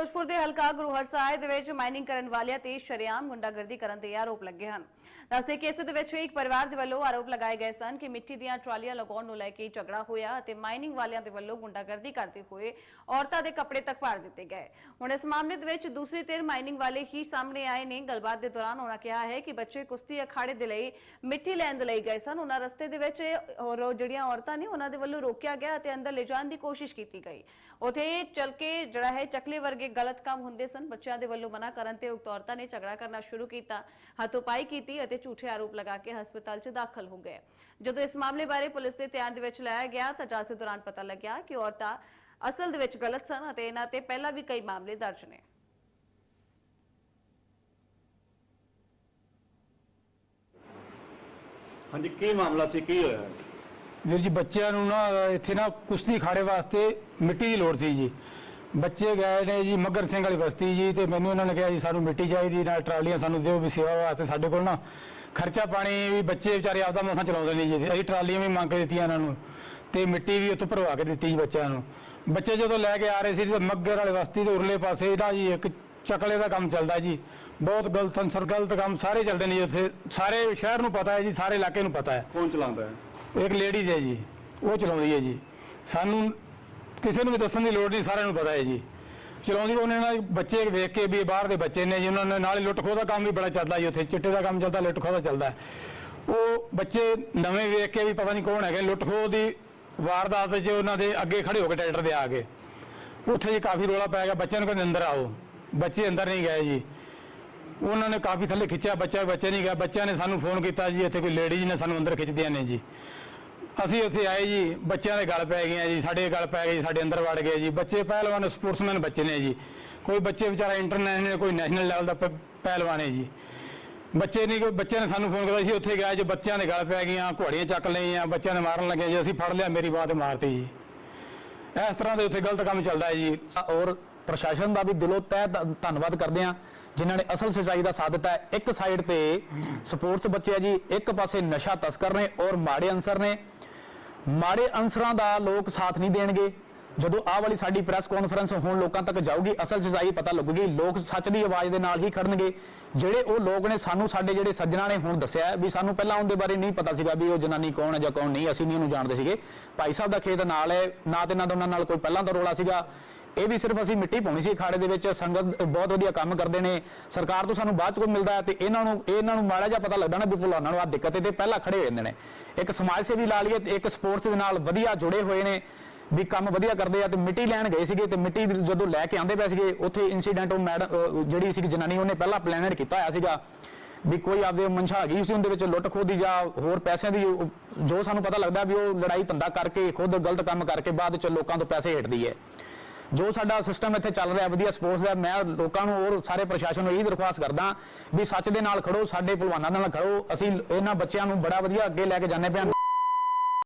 ਫਿਰੋਜ਼ਪੁਰ ਦੇ ਹਲਕਾ ਗੁਰੂ ਹਰਸਾਏ ਦੇ ਵਿੱਚ ਮਾਈਨਿੰਗ ਕਰਨ ਵਾਲਿਆਂ ਤੇ ਸ਼ਰੇਆਮ ਗੁੰਡਾਗਰਦੀ ਕਰਨ ਦੇ ਆਰੋਪ ਲੱਗੇ ਹਨ। ਦੱਸਦੇ ਕਿ ਇਸ ਦੇ ਵਿੱਚ ਇੱਕ ਪਰਿਵਾਰ ਦੇ ਵੱਲੋਂ ਆਰੋਪ ਲਗਾਏ ਗਏ ਸਨ ਕਿ ਮਿੱਟੀ ਦੀਆਂ ਟਰਾਲੀਆਂ ਲਗਾਉਣ ਨੂੰ ਲੈ ਕੇ ਝਗੜਾ ਹੋਇਆ ਅਤੇ ਮਾਈਨਿੰਗ ਵਾਲਿਆਂ ਦੇ ਵੱਲੋਂ ਗੁੰਡਾਗਰਦੀ ਕਰਦੇ ਹੋਏ ਔਰਤਾਂ ਦੇ ਕੱਪੜੇ ਤੱਕ ਪਾੜ ਦਿੱਤੇ ਗਏ। ਹੁਣ ਇਸ ਮਾਮਲੇ ਦੇ ਵਿੱਚ ਦੂਸਰੀ ਧਿਰ ਮਾਈਨਿੰਗ ਵਾਲੇ ਹੀ ਸਾਹਮਣੇ ਆਏ ਨੇ। ਗੱਲਬਾਤ ਦੇ ਦੌਰਾਨ ਉਹਨਾਂ ਕਿਹਾ ਹੈ ਕਿ ਬੱਚੇ ਕੁਸ਼ਤੀ ਅਖਾੜੇ ਦੇ ਲਈ ਮਿੱਟੀ ਲੈਣ ਦੇ ਲਈ ਗਏ ਸਨ। ਉਹਨਾਂ ਰਸਤੇ ਦੇ ਵਿੱਚ ਔਰ ਜਿਹੜੀਆਂ ਔਰਤਾਂ ਨੇ ਉਹਨਾਂ ਦੇ ਵੱਲੋਂ ਰੋਕਿਆ ਗਿਆ ਅਤੇ ਅੰਦਰ ਲੈ ਜਾਣ ਦੀ ਕੋਸ਼ਿਸ਼ ਕੀਤੀ ਗਈ। ਉਥੇ ਚਲ ਕੇ ਜਿਹੜਾ ਹੈ ਚਕਲੇ ਵਰਗੇ ਗਲਤ ਕੰਮ ਹੁੰਦੇ ਸਨ। ਬੱਚਿਆਂ ਦੇ ਵੱਲੋਂ ਮਨਾ ਕਰਨ ਤੇ ਉਕਤ ਔਰਤਾਂ ਨੇ ਝਗੜਾ ਕਰਨਾ ਸ਼ੁਰੂ ਕੀਤਾ। ਹੱਥੋਪਾਈ ਕੀਤੀ ਅਤੇ ਝੂਠੇ ਆਰੋਪ ਲਗਾ ਕੇ ਹਸਪਤਾਲ 'ਚ ਦਾਖਲ ਹੋ ਗਏ। ਜਦੋਂ ਇਸ ਮਾਮਲੇ ਬਾਰੇ ਪੁਲਿਸ ਦੇ ਧਿਆਨ ਦੇ ਵਿੱਚ ਲਾਇਆ ਗਿਆ ਤਾਂ ਜਾਂਚ ਦੌਰਾਨ ਪਤਾ ਲੱਗਿਆ ਕਿ ਔਰਤਾਂ ਅਸਲ ਦੇ ਵਿੱਚ ਗਲਤ ਸਨ ਅਤੇ ਇਹਨਾਂ ਤੇ ਪਹਿਲਾਂ ਵੀ ਕਈ ਮਾਮਲੇ ਦਰਜ ਨੇ। ਹਾਂਜੀ ਕੀ ਮਾਮਲਾ ਸੀ? ਕੀ ਹੋਇਆ? ਵੀਰ ਜੀ ਬੱਚਿਆਂ ਨੂੰ ਨਾ ਇੱਥੇ ਨਾ ਕੁਸ਼ਤੀ ਖਾੜੇ ਵਾਸਤੇ ਮਿੱਟੀ ਦੀ ਲੋੜ ਸੀ ਜੀ। ਬੱਚੇ ਗਏ ਨੇ ਜੀ ਮੱਗਰ ਸਿੰਘ ਵਾਲੀ ਬਸਤੀ ਜੀ ਤੇ ਮੈਨੂੰ ਇਹਨਾਂ ਨੇ ਕਿਹਾ ਜੀ ਸਾਨੂੰ ਮਿੱਟੀ ਚਾਹੀਦੀ ਨਾਲ ਟਰਾਲੀਆਂ ਸਾਨੂੰ ਦਿਓ ਵੀ ਸੇਵਾ ਵਾਸਤੇ ਸਾਡੇ ਕੋਲ ਨਾ ਖਰਚਾ ਪਾਣੀ ਵੀ ਬੱਚੇ ਵਿਚਾਰੇ ਆਪਦਾ ਮਸਾਂ ਚਲਾਉਂਦੇ ਨੇ ਜੀ ਅਸੀਂ ਟਰਾਲੀਆਂ ਵੀ ਮੰਗ ਕੇ ਦਿੱਤੀਆਂ ਇਹਨਾਂ ਨੂੰ ਤੇ ਮਿੱਟੀ ਵੀ ਉੱਥੋਂ ਭਰਵਾ ਕੇ ਦਿੱਤੀ ਜੀ ਬੱਚਿਆਂ ਨੂੰ। ਬੱਚੇ ਜਦੋਂ ਲੈ ਕੇ ਆ ਰਹੇ ਸੀ ਤੇ ਮੱਗਰ ਵਾਲੇ ਬਸਤੀ ਦੇ ਉਰਲੇ ਪਾਸੇ ਨਾ ਜੀ ਇੱਕ ਚਕਲੇ ਦਾ ਕੰਮ ਚੱਲਦਾ ਜੀ। ਬਹੁਤ ਗਲਤ ਅਨਸਰ ਗਲਤ ਕੰਮ ਸਾਰੇ ਚੱਲਦੇ ਨੇ ਜੀ ਉੱਥੇ। ਸਾਰੇ ਸ਼ਹਿਰ ਨੂੰ ਪਤਾ ਹੈ ਜੀ ਸਾਰੇ ਇਲਾਕੇ ਨੂੰ ਪਤਾ ਹੈ। ਕੌਣ ਚਲਾਉਂਦਾ ਹੈ? ਇੱਕ ਲੇਡੀਜ਼ ਹੈ ਜੀ ਉਹ ਚਲਾਉਂਦੀ ਹੈ ਜੀ। ਸਾਨੂੰ ਕਿਸੇ ਨੂੰ ਵੀ ਦੱਸਣ ਦੀ ਲੋੜ ਨਹੀਂ, ਸਾਰਿਆਂ ਨੂੰ ਪਤਾ ਹੈ ਜੀ। ਚਲਾਉਂਦੀ ਉਹਨੇ ਨਾਲ ਬੱਚੇ ਵੇਖ ਕੇ ਵੀ ਬਾਹਰ ਦੇ ਬੱਚੇ ਨੇ ਜੀ, ਉਹਨਾਂ ਨੇ ਨਾਲ ਹੀ ਲੁੱਟ ਖੋਹ ਦਾ ਕੰਮ ਵੀ ਬੜਾ ਚੱਲਦਾ ਜੀ ਉੱਥੇ, ਚਿੱਟੇ ਦਾ ਕੰਮ ਚੱਲਦਾ, ਲੁੱਟ ਖੋਹ ਦਾ ਚੱਲਦਾ। ਉਹ ਬੱਚੇ ਨਵੇਂ ਵੇਖ ਕੇ ਵੀ ਪਤਾ ਨਹੀਂ ਕੌਣ ਹੈਗੇ, ਲੁੱਟ ਖੋਹ ਦੀ ਵਾਰਦਾਤ 'ਚ ਉਹਨਾਂ ਦੇ ਅੱਗੇ ਖੜੇ ਹੋ ਕੇ ਟਰੈਕਟਰ ਦੇ ਆ ਕੇ ਉੱਥੇ ਜੀ ਕਾਫੀ ਰੋਲਾ ਪੈ ਗਿਆ, ਬੱਚਿਆਂ ਨੂੰ ਕਹਿੰਦੇ ਅੰਦਰ ਆਓ। ਬੱਚੇ ਅੰਦਰ ਨਹੀਂ ਗਏ ਜੀ। ਉਹਨਾਂ ਨੇ ਕਾਫੀ ਥੱਲੇ ਖਿੱਚਿਆ, ਬੱਚਾ, ਬੱਚੇ ਨਹੀਂ ਗਿਆ। ਬੱਚਿਆਂ ਨੇ ਸਾਨੂੰ ਫੋਨ ਕੀਤਾ ਜੀ, ਇੱਥੇ ਕੋਈ ਲੇਡੀਜ਼ ਨੇ ਸਾਨੂੰ ਅੰਦਰ ਖਿੱਚਦੀਆਂ ਨੇ ਜੀ। ਅਸੀਂ ਉੱਥੇ ਆਏ ਜੀ ਬੱਚਿਆਂ ਦੇ ਗਲ ਪੈ ਗਏ ਜੀ ਸਾਡੇ ਗਲ ਪੈ ਗਏ ਜੀ ਸਾਡੇ ਅੰਦਰ ਵੜ ਗਏ ਜੀ। ਬੱਚੇ ਪਹਿਲਵਾਨ ਸਪੋਰਟਸਮੈਨ ਬੱਚੇ ਨੇ ਜੀ। ਕੋਈ ਬੱਚੇ ਵਿਚਾਰਾ ਇੰਟਰਨੈਸ਼ਨਲ ਕੋਈ ਨੈਸ਼ਨਲ ਲੈਵਲ ਦਾ ਪ- ਪਹਿਲਵਾਨ ਹੈ ਜੀ। ਬੱਚੇ ਨਹੀਂ ਕੋਈ ਬੱਚਿਆਂ ਨੇ ਸਾਨੂੰ ਫੋਨ ਕੀਤਾ ਸੀ ਉੱਥੇ ਗਿਆ ਜੀ ਬੱਚਿਆਂ ਦੇ ਗਲ ਪੈ ਗਈਆਂ ਘੋੜੀਆਂ ਚੱਕ ਲਈਆਂ ਬੱਚਿਆਂ ਨੇ ਮਾਰਨ ਲੱਗੇ ਜੀ ਅਸੀਂ ਫੜ ਲਿਆ ਮੇਰੀ ਬਾਤ ਮਾਰਤੀ ਜੀ। ਇਸ ਤਰ੍ਹਾਂ ਦੇ ਉੱਥੇ ਗਲਤ ਕੰਮ ਚੱਲਦਾ ਹੈ ਜੀ। ਔਰ ਪ੍ਰਸ਼ਾਸਨ ਦਾ ਵੀ ਦਿਲੋਂ ਤਹਿ ਧ- ਧੰਨਵਾਦ ਕਰਦੇ ਹਾਂ ਜਿਨ੍ਹਾਂ ਨੇ ਅਸਲ ਸੱਚਾਈ ਦਾ ਸਾਥ ਦਿੱਤਾ ਹੈ। ਇੱਕ ਸਾਈਡ ਤੇ ਸਪੋਰਟਸ ਬੱਚੇ ਆ ਜੀ ਇੱਕ ਪਾਸੇ ਨਸ਼ਾ ਤਸਕਰ ਨੇ ਔਰ ਮਾੜੇ ਅਨਸਰ ਨੇ। ਮਾੜੇ ਅਨਸਰਾਂ ਦਾ ਲੋਕ ਸਾਥ ਨਹੀਂ ਦੇਣਗੇ। ਜਦੋਂ ਆਹ ਵਾਲੀ ਸਾਡੀ ਪ੍ਰੈਸ ਕਾਨਫਰੰਸ ਹੁਣ ਲੋਕਾਂ ਤੱਕ ਜਾਊਗੀ, ਅਸਲ ਸੱਚਾਈ ਪਤਾ ਲੱਗੂਗੀ, ਲੋਕ ਸੱਚ ਦੀ ਆਵਾਜ਼ ਦੇ ਨਾਲ ਹੀ ਖੜਨਗੇ। ਜਿਹੜੇ ਉਹ ਲੋਕ ਨੇ, ਸਾਨੂੰ ਸਾਡੇ ਜਿਹੜੇ ਸੱਜਣਾ ਨੇ ਹੁਣ ਦੱਸਿਆ ਵੀ ਸਾਨੂੰ ਪਹਿਲਾਂ ਉਹਦੇ ਬਾਰੇ ਨਹੀਂ ਪਤਾ ਸੀਗਾ ਵੀ ਉਹ ਜਨਾਨੀ ਕੌਣ ਹੈ ਜਾਂ ਕੌਣ ਨਹੀਂ, ਅਸੀਂ ਨਹੀਂ ਉਹਨੂੰ ਜਾਣਦੇ ਸੀਗੇ। ਭਾਈ ਸਾਹਿਬ ਦਾ ਖੇਤ ਨਾਲ ਹੈ, ਨਾ ਤੇ ਨਾ ਤਾਂ ਉਹਨਾਂ ਨਾਲ ਕੋਈ ਪਹਿਲਾਂ ਦਾ ਰੋਲਾ ਸੀਗਾ। ਇਹ ਵੀ ਸਿਰਫ ਅਸੀਂ ਮਿੱਟੀ ਪਾਉਣੀ ਸੀ ਅਖਾੜੇ ਦੇ ਵਿੱਚ, ਸੰਗਤ ਬਹੁਤ ਵਧੀਆ ਕੰਮ ਕਰਦੇ ਨੇ। ਸਰਕਾਰ ਤੋਂ ਸਾਨੂੰ ਬਾਅਦ ਚ ਕੋਈ ਮਿਲਦਾ ਤੇ ਇਹਨਾਂ ਨੂੰ ਇਹਨਾਂ ਨੂੰ ਮਾੜਾ ਜਿਹਾ ਪਤਾ ਲੱਗਦਾ ਨਾ ਵੀ ਭੁਲਾਨਾਂ ਨੂੰ ਆ ਦਿੱਕਤ ਤੇ ਪਹਿਲਾਂ ਖੜੇ ਹੋ ਜਾਂਦੇ ਨੇ। ਇੱਕ ਸਮਾਜ ਸੇਵੀ ਲਾ ਲਈਏ ਤੇ ਇੱਕ ਸਪੋਰਟਸ ਦੇ ਨਾਲ ਵਧੀਆ ਜੁੜੇ ਹੋਏ ਨੇ, ਵੀ ਕੰਮ ਵਧੀਆ ਕਰਦੇ ਆ ਤੇ ਮਿੱਟੀ ਲੈਣ ਗਏ ਸੀਗੇ ਤੇ ਮਿੱਟੀ ਜਦੋਂ ਲੈ ਕੇ ਆਂਦੇ ਪਏ ਸੀਗੇ, ਉੱਥੇ ਇਨਸੀਡੈਂਟ ਉਹ ਮੈਡਮ ਜਿਹੜੀ ਸੀ ਜਨਾਨੀ ਉਹਨੇ ਪਹਿਲਾਂ ਪਲਾਨਡ ਕੀਤਾ ਹੋਇਆ ਸੀਗਾ ਵੀ ਕੋਈ ਆਪਦੇ ਮਨਸ਼ਾ ਹੈਗੀ ਸੀ ਉਹਦੇ ਵਿੱਚ ਲੁੱਟ ਖੋਹ ਦੀ ਜਾਂ ਹੋਰ ਪੈਸਿਆਂ ਦੀ ਜੋ ਸਾਨੂੰ ਪਤਾ ਲੱਗਦਾ ਵੀ ਉਹ ਲੜਾਈ ਧੰਦਾ ਕਰਕੇ ਖੁਦ ਗਲਤ ਕੰਮ ਕਰਕੇ ਬਾਅਦ ਚ ਲੋਕਾਂ ਤੋਂ ਪੈਸੇ ਹੇਠਦੀ ਹੈ। ਜੋ ਸਾਡਾ ਸਿਸਟਮ ਇੱਥੇ ਚੱਲ ਰਿਹਾ, ਵਧੀਆ ਸਪੋਰਟਸ ਦਾ, ਮੈਂ ਲੋਕਾਂ ਨੂੰ ਔਰ ਸਾਰੇ ਪ੍ਰਸ਼ਾਸਨ ਨੂੰ ਇਹੀ ਦਰਖਾਸਤ ਕਰਦਾ ਵੀ ਸੱਚ ਦੇ ਨਾਲ ਖੜੋ, ਸਾਡੇ ਪਹਿਲਵਾਨਾਂ ਨਾਲ ਖੜੋ, ਅਸੀਂ ਇਹਨਾਂ ਬੱਚਿਆਂ ਨੂੰ ਬੜਾ ਵਧੀਆ ਅੱਗੇ ਲੈ ਕੇ ਜਾਂਦੇ ਪਿਆ